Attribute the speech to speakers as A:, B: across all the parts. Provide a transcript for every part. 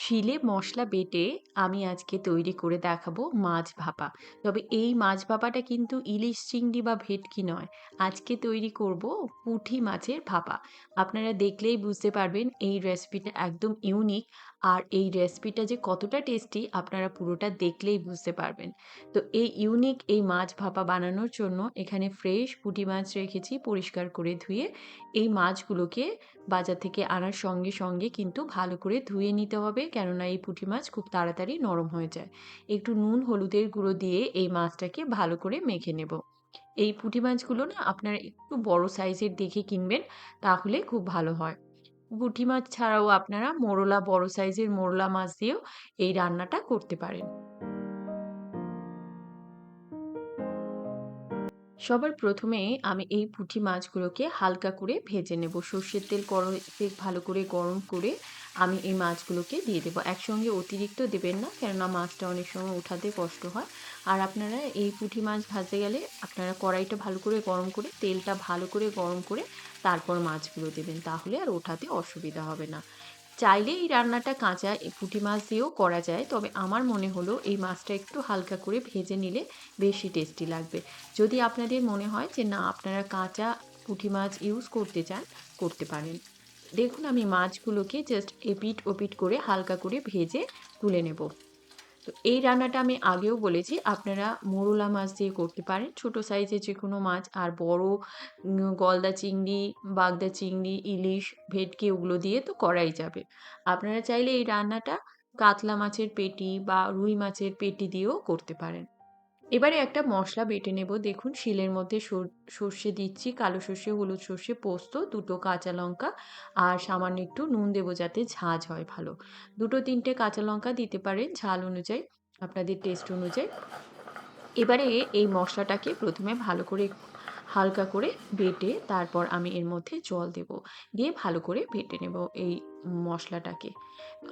A: শিলে মশলা বেটে আমি আজকে তৈরি করে দেখাবো মাছ ভাপা। তবে এই মাছ ভাপাটা কিন্তু ইলিশ চিংড়ি বা ভেটকি নয়। আজকে তৈরি করব পুঁটি মাছের ভাপা। আপনারা দেখলেই বুঝতে পারবেন এই রেসিপিটা একদম ইউনিক আর এই রেসিপিটা যে কতটা টেস্টি আপনারা পুরোটা দেখলেই বুঝতে পারবেন। তো এই ইউনিক এই মাছ ভাপা বানানোর জন্য এখানে ফ্রেশ পুঁটি মাছ রেখেছি পরিষ্কার করে ধুয়ে। এই মাছগুলোকে বাজার থেকে আনার সঙ্গে সঙ্গে কিন্তু ভালো করে ধুয়ে নিতে হবে কেননা এই পুঁটি মাছ খুব তাড়াতাড়ি নরম হয়ে যায়। একটু নুন, হলুদের গুঁড়ো দিয়ে এই মাছটাকে ভালো করে মেখে নেব। এই পুঁটি মাছগুলো না আপনারা একটু বড় সাইজের দেখে কিনবেন, তাহলে খুব ভালো হয়। পুঁটি মাছ ছাড়াও আপনারা মোরলা, বড় সাইজের মোরলা মাছ দিয়েও এই রান্নাটা করতে পারেন। সবার প্রথমে আমি এই পুঁটি মাছগুলোকে হালকা করে ভেজে নেব। সর্ষের তেল কড়াইতে ভালো করে গরম করে আমি এই মাছগুলোকে দিয়ে দেবো। একসঙ্গে অতিরিক্ত দেবেন না, কেননা মাছটা অনেক সময় উঠাতে কষ্ট হয়। আর আপনারা এই পুঁটি মাছ ভাজতে গেলে আপনারা কড়াইটা ভালো করে গরম করে, তেলটা ভালো করে গরম করে তারপর মাছগুলো দেবেন। তাহলে আর ওঠাতে অসুবিধা হবে না। চাইলে এই রান্নাটা কাঁচা পুঁটি মাছ দিয়েও করা যায়, তবে আমার মনে হলো এই মাছটা একটু হালকা করে ভেজে নিলে বেশি টেস্টি লাগবে। যদি আপনাদের মনে হয় যে না, আপনারা কাঁচা পুঁটি মাছ ইউজ করতে চান, করতে পারেন। দেখুন, আমি মাছগুলোকে জাস্ট এপিট ওপিট করে হালকা করে ভেজে তুলে নেব। তো এই রান্নাটা আমি আগেও বলেছি, আপনারা মোরলা মাছ দিয়ে করতে পারেন। ছোট সাইজের যে কোনো মাছ, আর বড় গলদা চিংড়ি, বাগদা চিংড়ি, ইলিশ, ভেটকি ওগুলো দিয়ে তো করাই যাবে। আপনারা চাইলে এই রান্নাটা কাতলা মাছের পেটি বা রুই মাছের পেটি দিয়েও করতে পারেন। এবারে একটা মশলা বেটে নেব। দেখুন, শিলের মধ্যে সর্ষে দিচ্ছি, কালো সর্ষে, হলুদ সর্ষে, পোস্ত, দুটো কাঁচা লঙ্কা আর সামান্য একটু নুন দেবো যাতে ঝাঁঝ হয় ভালো। দুটো তিনটে কাঁচা লঙ্কা দিতে পারেন ঝাল অনুযায়ী, আপনাদের টেস্ট অনুযায়ী। এবারে এই মশলাটাকে প্রথমে ভালো করে হালকা করে বেটে তারপর আমি এর মধ্যে জল দেব। দিয়ে ভালো করে বেটে নেব এই মশলাটাকে।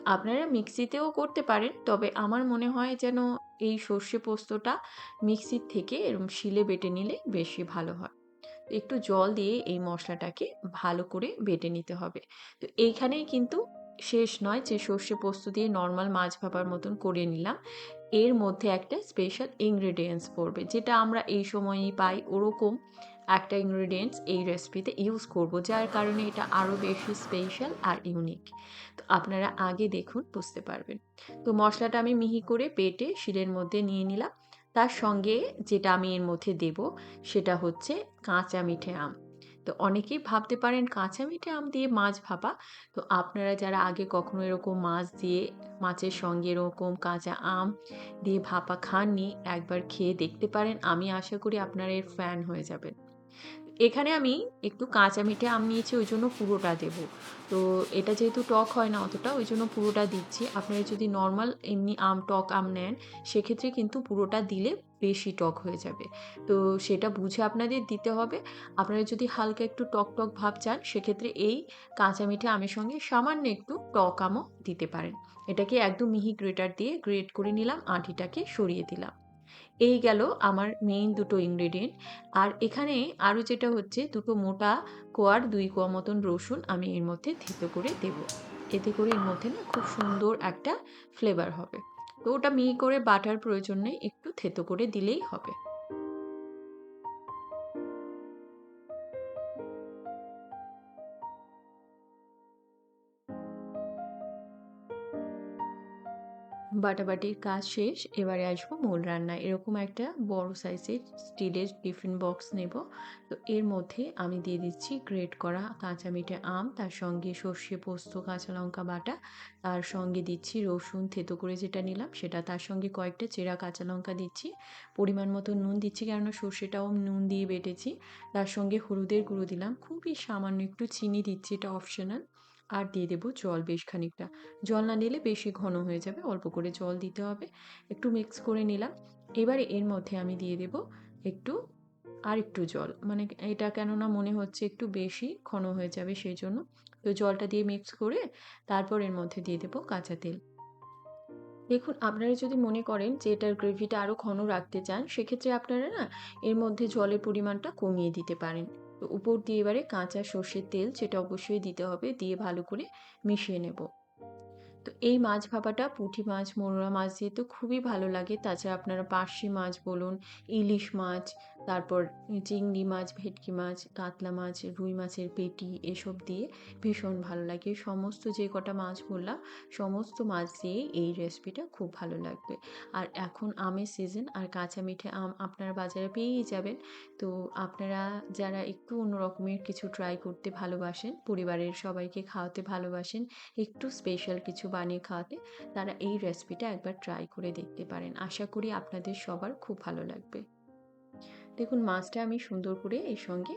A: আপনারা মিক্সিতেও করতে পারেন, তবে আমার মনে হয় যেন এই সর্ষে পোস্তটা মিক্সির থেকে এরম শিলে বেটে নিলে বেশি ভালো হয়। একটু জল দিয়ে এই মশলাটাকে ভালো করে বেটে নিতে হবে। তো এইখানেই কিন্তু শেষ নয় যে সর্ষে পোস্ত দিয়ে নর্মাল মাছ ভাপার মতন করে নিলাম। এর মধ্যে একটা স্পেশাল ইনগ্রেডিয়েন্টস পড়বে, যেটা আমরা এই সময়ই পাই ওরকম একটা ইনগ্রেডিয়েন্টস এই রেসিপিতে ইউজ করব, যার কারণে এটা আরও বেশি স্পেশাল আর ইউনিক তো আপনারা আগে দেখুন, বুঝতে পারবেন। তো মশলাটা আমি মিহি করে পেটে শিলের মধ্যে নিয়ে নিলাম। তার সঙ্গে যেটা আমি এর মধ্যে দেব, সেটা হচ্ছে কাঁচা মিঠে আম। তো অনেকেই ভাবতে পারেন কাঁচা মিঠে আম দিয়ে মাছ ভাপা। তো আপনারা যারা আগে কখনো এরকম মাছ দিয়ে, মাছের সঙ্গে এরকম কাঁচা আম দিয়ে ভাপা খাননি, একবার খেয়ে দেখতে পারেন। আমি আশা করি আপনারা এর ফ্যান হয়ে যাবেন। এখানে আমি একটু কাঁচা মিঠে আম নিয়েছি, ওই জন্য পুরোটা দেব। তো এটা যেহেতু টক হয় না অতটা, ওই জন্য পুরোটা দিচ্ছি। আপনারা যদি নর্মাল এমনি আম, টক আম নেন, সেক্ষেত্রে কিন্তু পুরোটা দিলে বেশি টক হয়ে যাবে। তো সেটা বুঝে আপনাদের দিতে হবে। আপনারা যদি হালকা একটু টক টক ভাব চান, সেক্ষেত্রে এই কাঁচা মিঠে আমের সঙ্গে সামান্য একটু টক আমও দিতে পারেন। এটাকে একদম মিহি গ্রেটার দিয়ে গ্রেট করে নিলাম, আঁটিটাকে সরিয়ে দিলাম। এই গেল আমার মেইন দুটো ইনগ্রেডিয়েন্ট আর এখানে আরও যেটা হচ্ছে, দুটো মোটা কোয়ার, দুই কোয়া মতন রসুন আমি এর মধ্যে থেতো করে দেব। এতে করে এর মধ্যে না খুব সুন্দর একটা ফ্লেভার হবে। তো ওটা মি করে বাটার প্রয়োজন নেই, একটু থেতো করে দিলেই হবে। বাটাবাটির কাজ শেষ, এবারে আসব মূল রান্না এরকম একটা বড় সাইজের স্টিলের টিফিন বক্স নেব। তো এর মধ্যে আমি দিয়ে দিচ্ছি গ্রেট করা কাঁচা মিঠে আম, তার সঙ্গে সর্ষে পোস্ত, কাঁচা লঙ্কা বাটা, তার সঙ্গে দিচ্ছি রসুন, থেতো করে যেটা নিলাম সেটা, তার সঙ্গে কয়েকটা চেরা কাঁচা লঙ্কা দিচ্ছি। পরিমাণ মতো নুন দিচ্ছি কেননা সর্ষেটাও নুন দিয়ে বেটেছি। তার সঙ্গে হলুদের গুঁড়ো দিলাম। খুবই সামান্য একটু চিনি দিচ্ছি, এটা অপশনাল আর দিয়ে দেবো জল বেশ খানিকটা। জল না নিলে বেশি ঘন হয়ে যাবে, অল্প করে জল দিতে হবে। একটু মিক্স করে নিলাম। এবারে এর মধ্যে আমি দিয়ে দেব একটু আর একটু জল। মানে এটা কেননা মনে হচ্ছে একটু বেশি ঘন হয়ে যাবে সেই জন্য তো জলটা দিয়ে মিক্স করে তারপর এর মধ্যে দিয়ে দেবো কাঁচা তেল। দেখুন, আপনারা যদি মনে করেন যে এটার গ্রেভিটা আরও ঘন রাখতে চান, সেক্ষেত্রে আপনারা না এর মধ্যে জলের পরিমাণটা কমিয়ে দিতে পারেন। উপর দিয়ে এবারে কাঁচা সর্ষের তেল সেটা অবশ্যই দিতে হবে দিয়ে ভালো করে মিশিয়ে নেব তো এই মাছ ভাপাটা পুঁটি মাছ, মোরলা মাছ দিয়ে তো খুবই ভালো লাগে। তাছাড়া আপনারা পার্শে মাছ বলুন, ইলিশ মাছ, তারপর চিংড়ি মাছ, ভেটকি মাছ, কাতলা মাছ, রুই মাছের পেটি এসব দিয়ে ভীষণ ভালো লাগে। সমস্ত যে কটা মাছ বললাম, সমস্ত মাছ দিয়েই এই রেসিপিটা খুব ভালো লাগবে। আর এখন আমের সিজন আর কাঁচা মিঠে আম আপনারা বাজারে পেয়েই যাবেন। তো আপনারা যারা একটু অন্য রকমের কিছু ট্রাই করতে ভালোবাসেন, পরিবারের সবাইকে খাওয়াতে ভালোবাসেন, একটু স্পেশাল কিছু বানিয়ে খাওয়াতে, তারা এই রেসিপিটা একবার ট্রাই করে দেখতে পারেন। আশা করি আপনাদের সবার খুব ভালো লাগবে। দেখুন মাছটা আমি সুন্দর করে এর সঙ্গে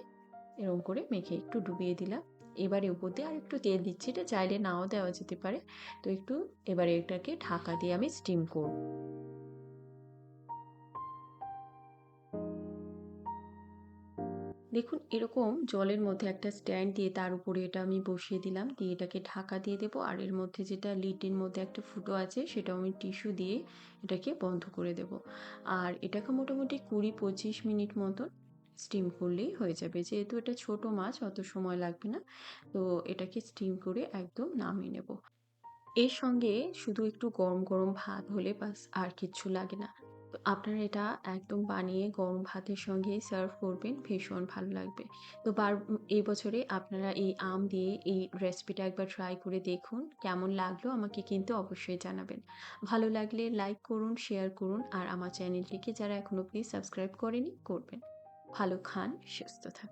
A: এরম করে মেখে একটু ডুবিয়ে দিলাম। এবারে উপর দিয়ে আর একটু তেল দিচ্ছি। এটা চাইলে নাও দেওয়া যেতে পারে। তো একটু এবারে এটাকে ঢাকা দিয়ে আমি স্টিম করব। দেখুন এরকম জলের মধ্যে একটা স্ট্যান্ড দিয়ে তার উপরে এটা আমি বসিয়ে দিলাম। দিয়ে এটাকে ঢাকা দিয়ে দেবো। আর এর মধ্যে যেটা লিডের মধ্যে একটা ফুটো আছে সেটাও আমি টিস্যু দিয়ে এটাকে বন্ধ করে দেবো। আর এটাকে মোটামুটি ২০-২৫ মিনিট মতন স্টিম করলেই হয়ে যাবে। যেহেতু এটা ছোট মাছ অত সময় লাগবে না। তো এটাকে স্টিম করে একদম নামিয়ে নেব। এর সঙ্গে শুধু একটু গরম, গরম ভাত হলে ব্যাস আর কিচ্ছু লাগে না। আপনারা এটা একদম বানিয়ে গরম ভাতের সঙ্গে সার্ভ করবেন, ভীষণ ভালো লাগবে। তো বার এই বছরে আপনারা এই আম দিয়ে এই রেসিপিটা একবার ট্রাই করে দেখুন। কেমন লাগল আমাকে কিন্তু অবশ্যই জানাবেন। ভালো লাগলে লাইক করুন, শেয়ার করুন আর আমার চ্যানেলটিকে যারা এখনও প্লিজ সাবস্ক্রাইব করেনি করবেন। ভালো খান, সুস্থ থাকুন।